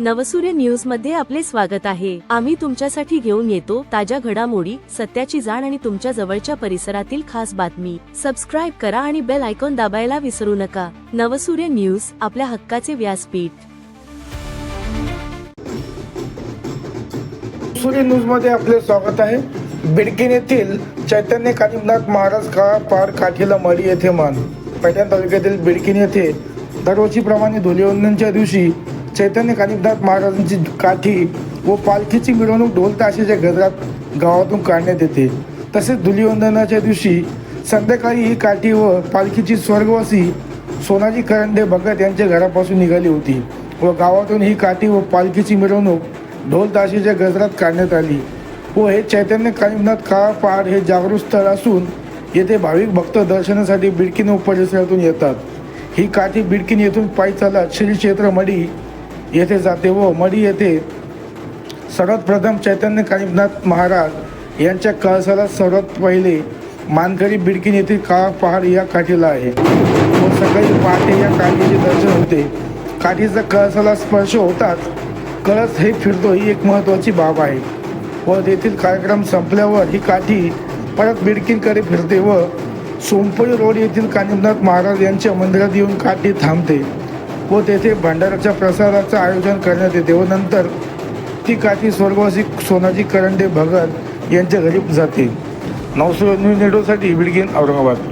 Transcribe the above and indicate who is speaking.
Speaker 1: नवसूर्य न्यूजमध्ये आपले स्वागत आहे. आम्ही तुमच्यासाठी घेऊन येतो ताज्या घडामोडी सत्याची जाण आणि तुमच्या जवळच्या परिसरातील खास बातमी. सबस्क्राईब करा आणि बेल आयकॉन दाबायला विसरू नका. नवसूर्य न्यूज आपल्या हक्काचे व्यासपीठ.
Speaker 2: सूर्य न्यूजमध्ये आपले स्वागत आहे. बिडकीन येथील चैतन्य कानिमनाथ महाराज का पार काठीला मडी येथे मान. पैठण तालुक्यातील बिडकिन येथे दरवर्षीप्रमाणे धुलिवंदनच्या दिवशी चैतन्य कानिमनाथ महाराजांची काठी व पालखीची मिरवणूक ढोल ताशेच्या गजरात गावातून काढण्यात येते. तसेच धुलिवंदनाच्या दिवशी संध्याकाळी ही काठी व पालखीची स्वर्गवासी सोनाजी करंडे भगत यांच्या घरापासून निघाली होती व गावातून ही काठी व पालखीची मिरवणूक ढोल ताशेच्या गजरात काढण्यात आली व हे चैतन्य कानिमनाथ काळा पहाड हे जागृत स्थळ असून येथे भाविक भक्त दर्शनासाठी बिडकीन व परिसरातून येतात. ही काठी बिडकीन येथून पायी चालत श्री क्षेत्र मडी येथे जाते व मडी येथे सर्वात प्रथम चैतन्य कानिमनाथ महाराज यांच्या कळसाला सर्वात पहिले मानकरी बिडकीन येथील काळा पहाड या काठीला आहे. व सकाळी पहाटे या काठीचे दर्शन होते. काठीचा कळसाला स्पर्श होताच कळस हे फिरतो ही एक महत्त्वाची बाब आहे. व तेथील कार्यक्रम संपल्यावर ही काठी परत बिडकीनकडे फिरते व सोमपळी रोड येथील कानिमनाथ महाराज यांच्या मंदिरात येऊन काठी थांबते. व तेथे भंडाराच्या प्रसादाचं आयोजन करण्यात येते व नंतर ती काठी स्वर्गवासी सोनाजी करंडे भगत यांच्या घरी जाते. नवसो न्यूज नेटवर्कसाठी औरंगाबाद.